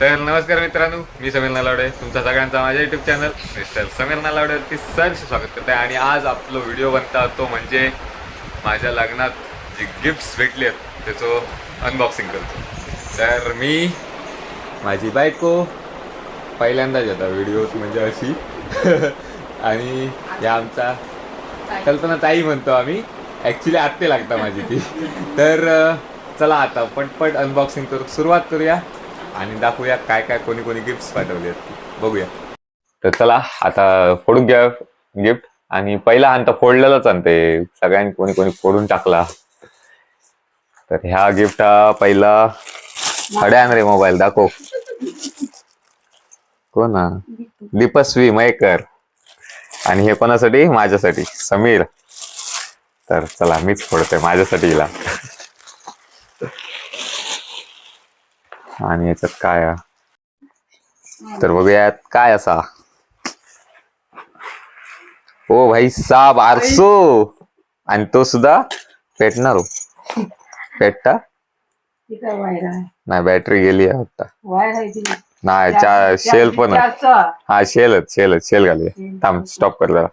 तर नमस्कार मित्रांनो मी समीर नलावडे तुमचा सगळ्यांचा माझ्या युट्यूब चॅनल मिस्टर समीर नलावडेवरती सर स्वागत करते. आणि आज आपला व्हिडिओ बनता तो म्हणजे माझ्या लग्नात जे गिफ्ट्स भेटले आहेत त्याचं अनबॉक्सिंग करतो. तर मी माझी बायको पहिल्यांदाच येतात व्हिडिओ म्हणजे अशी. आणि या आमचा कल्पना ताई म्हणतो आम्ही. ॲक्च्युली आत्ते लागता माझी ती. तर चला आता पटपट अनबॉक्सिंग करू सुरुवात करूया. आणि दाखवूया काय काय कोणी कोणी गिफ्ट पाठवले आहेत. बघूया. तर चला आता फोडून घ्या गिफ्ट आणि पहिला आणता फोडलेलाच आणते सगळ्यांनी कोणी कोणी फोडून टाकला. तर ह्या गिफ्ट हा पहिला हडे रे मोबाईल दाखव. हो कोण दीपस्वी मयकर. आणि हे कोणासाठी? माझ्यासाठी. समीर. तर चला मीच फोडतोय. माझ्यासाठी हिला. आणि याच्यात काय तर बघूयात काय असा. ओ भाई साब आरसो. आणि तो सुद्धा पेटणार हो. पेटता? ती काय वायर आहे नाही बॅटरी गेली आहे वाटतं. वायर आहे ती नाही चा शेल पण आहे. हा शेलच शेलच शेल घालूया. थांब स्टॉप कर जरा.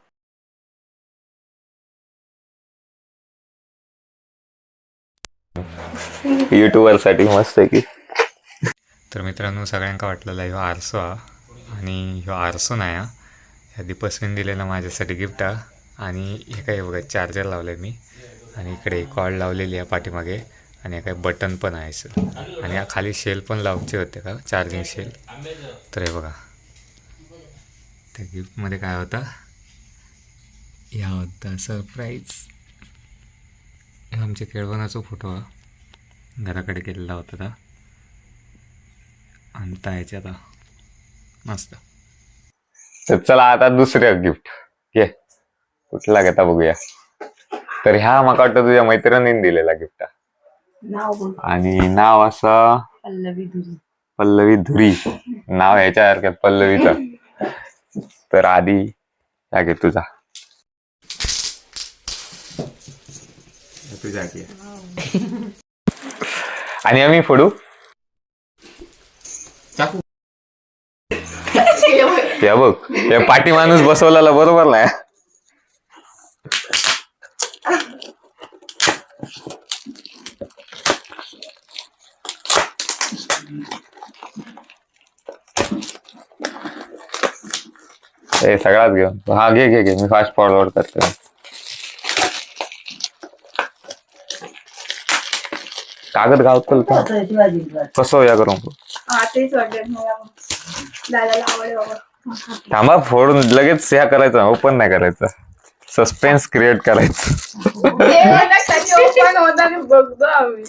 युट्यूबरसाठी मस्त आहे की. तर मित्रांनो सगळ्यांका वाटलेला ह्यो आरसो हा. आणि ह्यो आरसो नाही हा. ह्या दीपस्वीन दिलेला माझ्यासाठी गिफ्ट हा. आणि हे काय बघा चार्जर लावलं आहे मी. आणि इकडे कॉड लावलेली आहे पाठीमागे. आणि हे काय बटन पण आहे सर आणि या खाली शेल पण लावचे होते का? चार्जिंग शेल तर हे बघा. त्या गिफ्टमध्ये काय होता? या होता सरप्राईज आमच्या केळवणाचा फोटो हा. घराकडे केलेला होता का आणता याच्यात हा. मस्त. तर चला आता दुसरं गिफ्ट घे. कुठला घेता बघूया. तर ह्या मला वाटतं तुझ्या मैत्रिणीने दिलेला गिफ्ट आणि नाव असं? पल्लवी धुरी. पल्लवी धुरी. नाव ह्याच्यासारख्या पल्लवीचं. तर आधी या घे तुझा. तुझ्या. आणि आम्ही फोडू चाकू या बघ. या पाठी माणूस बसवलेला बरोबर नाही. ए सगळाच घेऊन. हा घे घे घे. मी फास्ट फॉरवर्ड करतो. कागद गावतल का? ती माझी बात. कसं या हा मला. दादाला आवड बाबा. थांबा फोडून लगेच ह्या करायचं ओपन नाही करायचं. सस्पेन्स क्रिएट करायचं. बघतो आम्ही.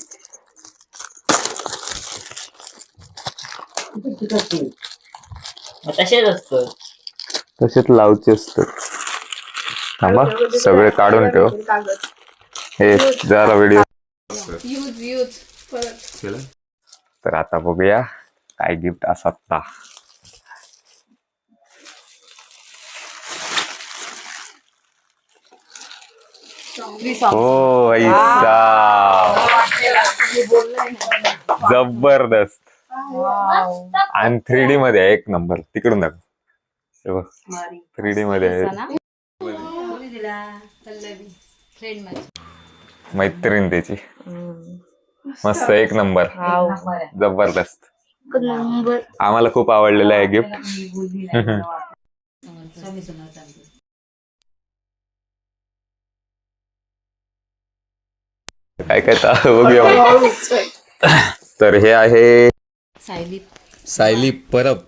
तसेच असतं. तसेच लावचे असतात थांबा सगळे काढून ठेव. कागद हे जरा व्हिडिओ यूज यूज परत. तर आता बघूया काय गिफ्ट असा हो ऐसा जबरदस्त. आणि थ्री डी मध्ये आहे, एक नंबर तिकडून दाखव. थ्री डी मध्ये. आहे. मैत्रीण त्याची. मस्त एक नंबर जबरदस्त. आम्हाला खूप आवडलेलं आहे गिफ्ट काय काय ता- बघूया. तर हे आहे सायली. सायली परब.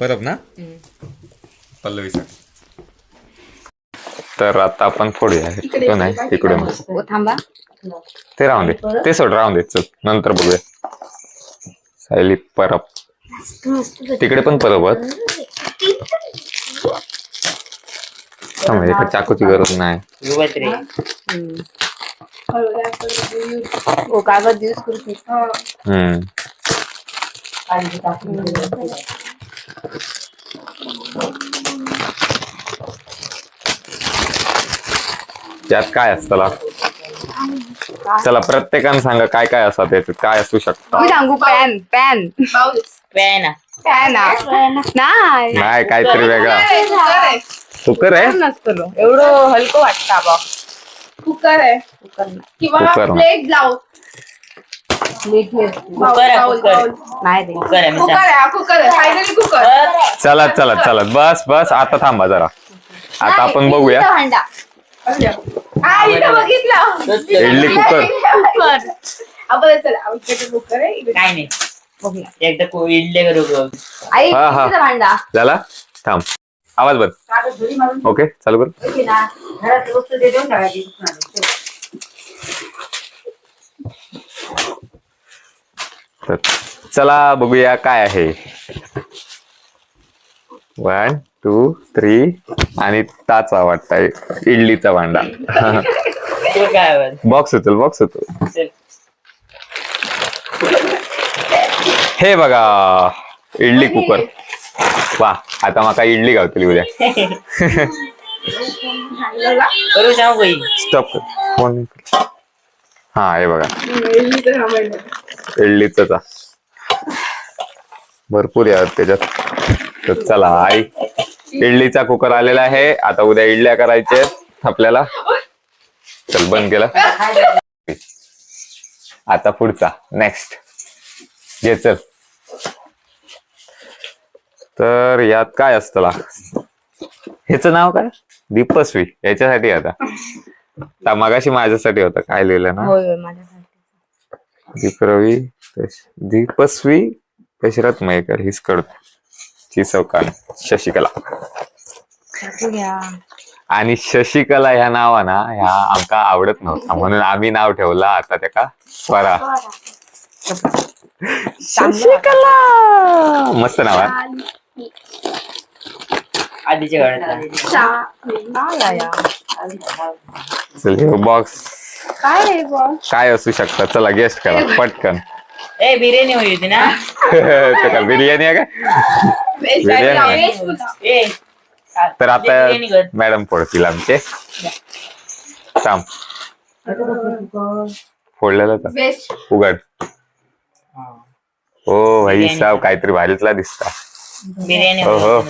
परब ना? पल्लवी तर आता आपण फोडूया तो नाही इकडे मग. थांबा. ते राहून दे. ते सोड राहून दे. चल नंतर बघूया. सायली परब. तिकडे पण परब आहेत. थांब, इकडे चाकूची गरज नाही. ओ कागद यूज करते हम्म. त्यात काय असतं चला. प्रत्येकानं सांगा काय काय असतं त्याच्यात काय असू शकतं? मी सांगू पॅन पॅन पॅन काय ना नाही. काहीतरी वेगळा. कुकर आहे नसतो एवढं हलकं वाटतं बा कुकर आहे. किंवा कुकर ना. प्लेट लावू कुकर आहे, कुकर. नाही रे. कुकर आहे मी कुकर आहे हा कुकर आहे. Finally cooker. सांग. चलत चलत चलत बस बस. आता थांबा जरा. आता आपण बघूया. भांडा. हा इथं बघितलं. इडली कुकर. कुकर आपण चला. इकडे कुकर आहे. इकडे. काय नाही. एकदा को- इडली करू गं. आई हा, हा. भांडा. झाला? थांब. आवाज बंद. ओके चालू कर. वस्तू दे देऊन तर चला बघूया काय आहे. वन टू थ्री आणि ताचा वाटताय इडलीचा भांडा काय? बॉक्स होतो बॉक्स होतो. हे बघा इडली कुकर वा आता माका इडली गावतली उद्या. करू सांग बाई. स्टॉप फोन हा हे बघा. इडलीचं सामान इडलीचा भरपूर या त्याच्यात. तर चला आई. इडलीचा कुकर आलेला आहे. आता उद्या इडल्या करायच्या आहेत आपल्याला. चल बंद केला. आता पुढचा. नेक्स्ट घे चल. तर यात काय असतं ह्याच नाव काय? दीपस्वी याच्यासाठी आता. मगाशी माझ्यासाठी होतं काय लिहिलं ना? होय होय माझ्यासाठी. दीपरवी दीपस्वी दशरथ मयेकर हिसकड चिसवकान शशिकला. टाकू घ्या. आणि शशिकला ह्या नावाना ह्या आमका आवडत नव्हता. म्हणून आम्ही नाव ठेवलं आता त्याका स्वरा शशिकला! मस्त नाव आहे. आधीच्या. काय आहे बॉक्स काय? काय असू शकतं? चला गेस्ट करा. पटकन. ए बिर्याणी हवी होती ना? ते का? बिर्याणी आहे. काय Veg बिर्याणी तर आता मॅडम फोडतील आमचे. थांब. फोडलेलं का? Veg. उघड. हा. ओ भाई. साहेब काहीतरी भारीतला दिसता. बिर्याणी हो, हो.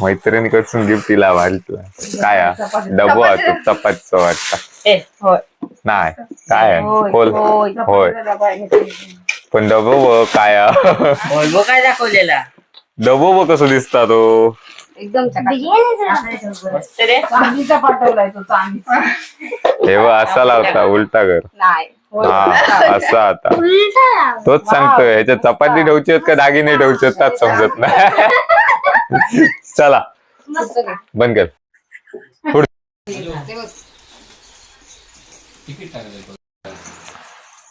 मैत्रिणीकडसून गिफ्ट दिला भारीतला काय हा? डबो हा तो चपातीचा वाटता ए होय नाही काय आहे? होय, बोल होय. होय पण डबो व काय हा? बोलबो काय दाखवलेला डबो व कसं दिसता तो एकदम चकाचक. मस्त रे चांदीचा पाठवलाय तो चांदीचा हे बघ असा लावता उलटा कर नाही. हा असा आता तोच सांगतोय ह्याच्यात चपाती ठेवची का दागिने ठेवचे त्याच समजत नाही चला. बंद कर.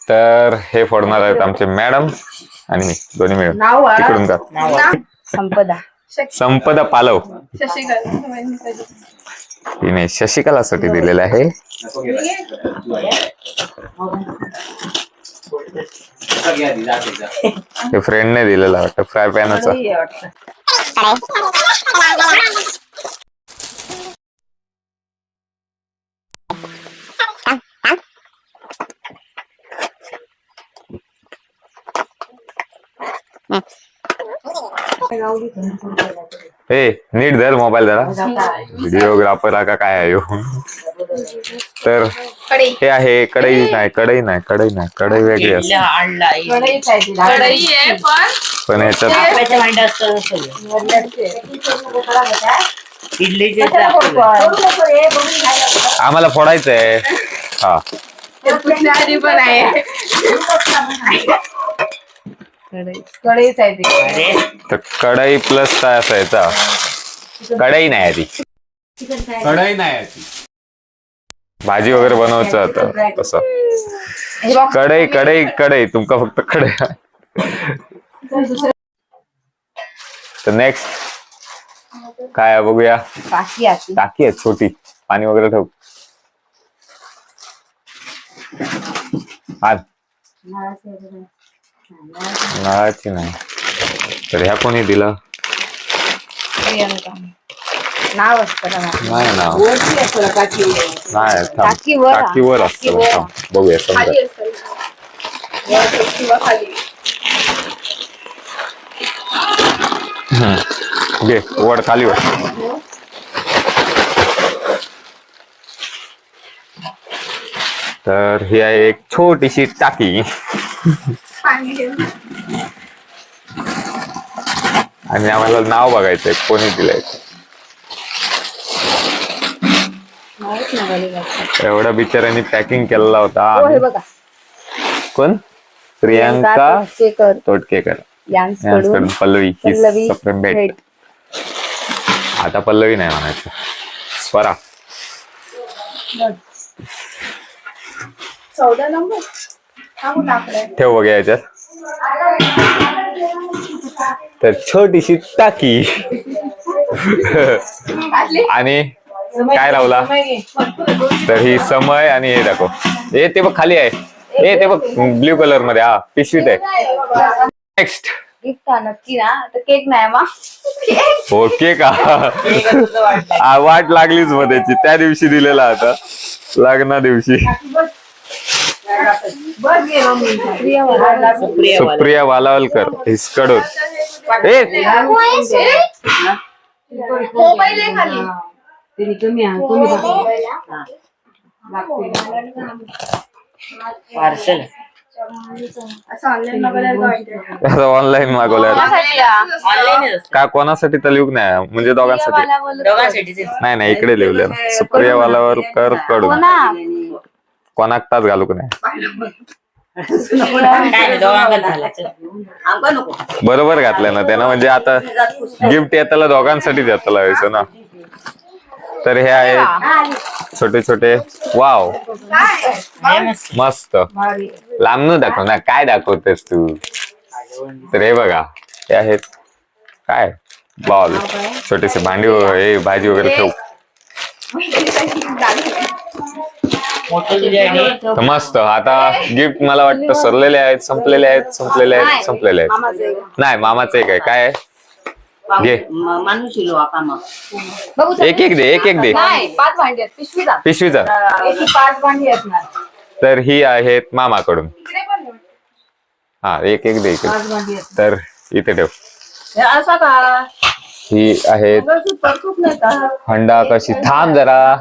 तर हे फोडणार आहेत आमचे मॅडम आणि मी दोन्ही मिळून? तिकडून का? संपदा संपदा पालव शशिकला. तिने शशिकलासाठी दिलेलं आहे फ्रेंडने दिलेलं वाटतं फ्राय पॅनचा हे वाटतं. हे नीट धर मोबाईल जरा. व्हिडिओग्राफर का? काय आहे? तर. हे आहे कढई नाही कढई नाही कढई नाही कढई वेगळी असते. पण ह्याच्यात. फोडतो? आम्हाला फोडायचं आहे. हा पण आहे. कढईच. आहे ती. तर कढई प्लस काय असायचा कढई नाही ती. कढई नाही ती. भाजी वगैरे बनवायचं आता तसं. कढई कढई कढई. तुमका फक्त कढई. तर नेक्स्ट काय आहे बघूया. टाकी आहे ती. टाकी आहे छोटी. पाणी वगैरे ठेव. आण. नाही. तर ह्या कोणी दिलं? प्रियंका. नाव असतं ना नाही वरती नाही थांब. टाकीवर हा. टाकीवर असतं. टाकीवर. थांब, बघूया समजा. खाली असेल वर किंवा खाली. वर तर ही आहे एक छोटीशी टाकी. आणि आम्हाला नाव बघायचंय कोणी दिलंय. एवढा बिचाऱ्यांनी पॅकिंग केलेला होता हो हे बघा. कोण? प्रियांका तोटकेकर. तोटकेकर. यांकडून यांच्याकडून पल्लवी ही सप्रेम भेट. आता पल्लवी नाही म्हणायचं. स्वरा. चौदा नंबर. ठेव बघ याच्यात. तर छोटीशी टाकी. आणि काय लावला? तर ही समय आणि हे दाखव. हे ते बघ खाली आहे. हे ते बघ ब्ल्यू कलरमध्ये हा पिशवीत आहे. नेक्स्ट नक्की ना. तर केक नाही मग ओके का वाट लागलीच मग त्याची. त्या दिवशी दिलेला होता लग्ना दिवशी. सुप्रिया वालावलकर हिसकडून पार्सल. ऑनलाईन मागवल्यावर वाटतं. ऑनलाईन मागवलं ऑनलाईन का कोणासाठी तर लिहूक नाही? म्हणजे दोघांसाठी. नाही नाही इकडे लिहिलेलं सुप्रिया वालावलकरकडून. कोणाक तास घालूक नाही? बरोबर घातलं ना त्यानं म्हणजे आता गिफ्ट येताला दोघांसाठीच देताला व्हायचं ना. तर हे आहे छोटे छोटे वाव मस्त. मस्त लांबून दाखव ना काय दाखवतेस तू? तर हे बघा हे आहेत काय? बॉल छोटेसे भांडी वगैरे हे भाजी वगैरे ठेवू. तर मस्त. आता गिफ्ट मला वाटतं सरलेले आहेत संपलेले आहेत संपलेले आहेत संपलेले आहेत. नाही मामाचं एक आहे. काय आहे? घे. एक एक दे एक एक दे. पिशवीचा याची पाच भांडी आहेत ना. तर ही आहेत मामाकडून. हा एक एक दे इकडे. तर इथे ठेव. असा का? ही आहेत हंडा कशी? थांब जरा.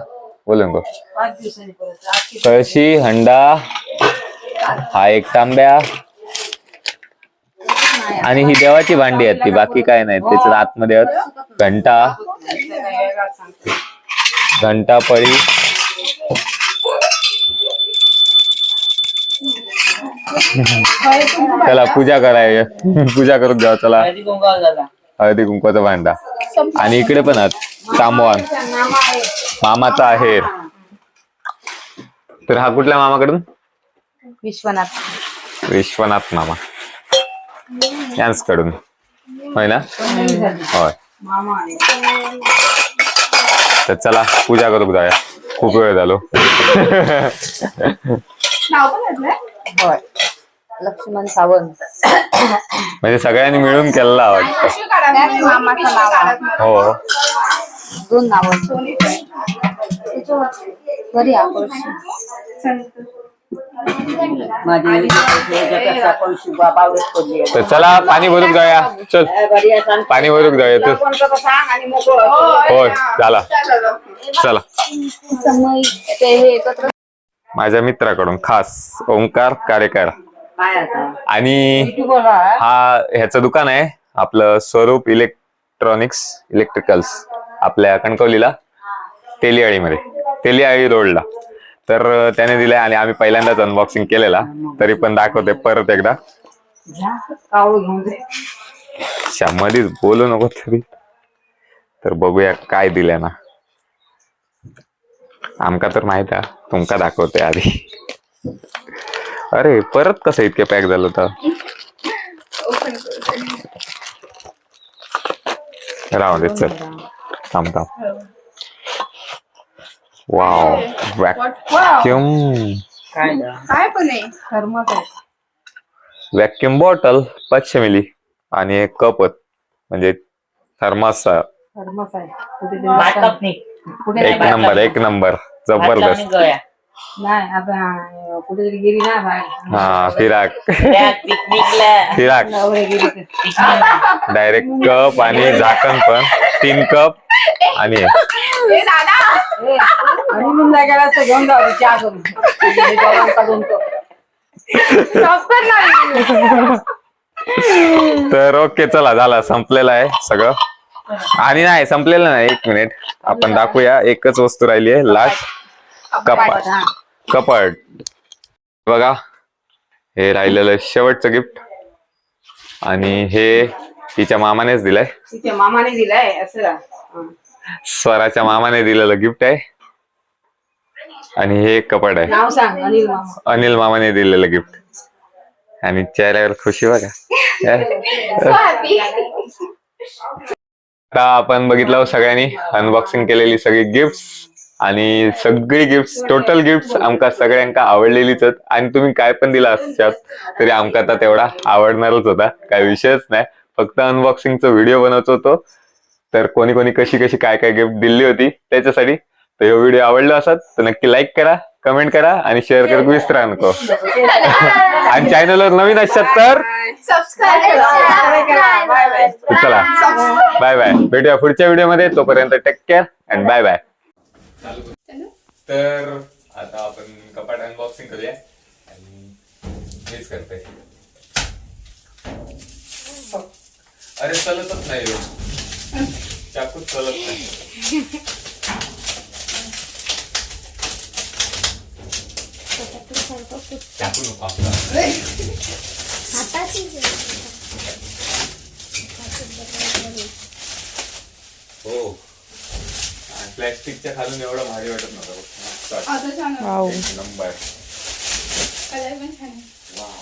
बोलून कळशी हंडा हा एक तांब्या आणि ही देवाची भांडी आहेत ती बाकी काय नाही. त्याच्यात आतमध्ये घंटा घंटा पळी. चला पूजा कराय पूजा करून जाऊ चला. हळदी कुंकवाचा भांडा. आणि इकडे पण आहेत तांबवान. मामाचा आहे. तर हा कुठल्या मामाकडून? विश्वनाथ. विश्वनाथ मामा. यांच कडून होय ना? होय. तर चला पूजा करू जाऊया खूप वेळ झालो. होय. लक्ष्मण सावंत. म्हणजे सगळ्यांनी मिळून केलेला मामाचं नाव. आहे. हो. दोन नाव. तर चला पाणी भरून जाऊया. चल. पाणी भरून जाऊया तर होय झाला चला. ते हे एकत्र माझ्या मित्राकडून खास ओंकार कार्यकर आणि हा ह्याचं दुकान आहे आपलं स्वरूप इलेक्ट्रॉनिक्स इलेक्ट्रिकल्स. आपल्या कणकवलीला तेलियाळीमध्ये तेलियाळी रोडला. तर त्याने दिलाय आणि आम्ही पहिल्यांदाच अनबॉक्सिंग केलेला. तरी पण दाखवते परत एकदा. मधीच बोलू नको तरी. तर बघूया काय दिलंय ना. आमका तर माहीत आहे तुमका दाखवते आधी. अरे परत कसं इतके पॅक झालं तर? राहू दे चल. थांब थांब वाव व्हॅक्युम काय पण आहे. थर्मस आहे व्हॅक्युम बॉटल पाचशे मिली आणि एक कप म्हणजे थर्मास. थर्मस आहे एक नंबर एक नंबर जबरदस्त. नाही आता कुठेतरी गेली ना हा फिराक. फिराक. डायरेक्ट कप आणि झाकण पण. तीन कप आणि नाही गेला तर घेऊन जाऊ दे, चहा करून. आणि गरम करून तो. तर ओके चला झाला संपलेलं आहे सगळं. आणि नाही संपलेलं नाही एक मिनिट. आपण दाखवूया एकच वस्तू राहिली आहे लास्ट कपाट. हा. कपाट. बघा हे राहिलेलं शेवटचं गिफ्ट. आणि हे तिच्या मामानेच दिलंय. तिच्या मामाने दिलाय असं? हा. स्वराच्या मामाने दिलेलं गिफ्ट आहे. आणि हे एक कपाट आहे. अनिल मामा. अनिल मामाने दिलेलं गिफ्ट. आणि चेहऱ्यावर खुशी बघा. आता आपण बघितलं सगळ्यांनी अनबॉक्सिंग केलेली सगळी गिफ्ट आणि सगळी गिफ्ट टोटल गिफ्ट आमका सगळ्यांका आवडलेलीच आहेत. आणि तुम्ही काय पण दिला असतात तरी आमका आता तेवढा आवडणारच होता. काय विषयच नाही. फक्त अनबॉक्सिंगचा व्हिडिओ बनवत होतो. तर कोणी कोणी कशी कशी काय काय गिफ्ट दिली होती त्याच्यासाठी तर हे व्हिडिओ आवडला असत तर नक्की लाईक करा कमेंट करा आणि शेअर करा विसरा नको आणि चॅनलवर नवीन असतात तर बाय बाय चला. बाय बाय भेटूया पुढच्या व्हिडिओमध्ये. तोपर्यंत take care and bye bye तर आता आपण कपाट अनबॉक्सिंग करूया. आणि हेच करते अरे चलतच नाही ह्यो. चाकूच चलत नाही चाकू नको आपला हो प्लॅस्टिकच्या खालून एवढं भारी वाटत नव्हतं बघ. मस्त वाटतं. एक छान वाव.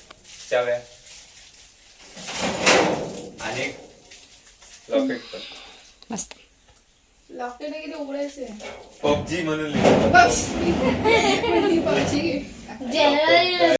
चाव्या आणि लॉकेट पण. लॉकेट किती उघडायचे? पबजी म्हणून लिहिलं.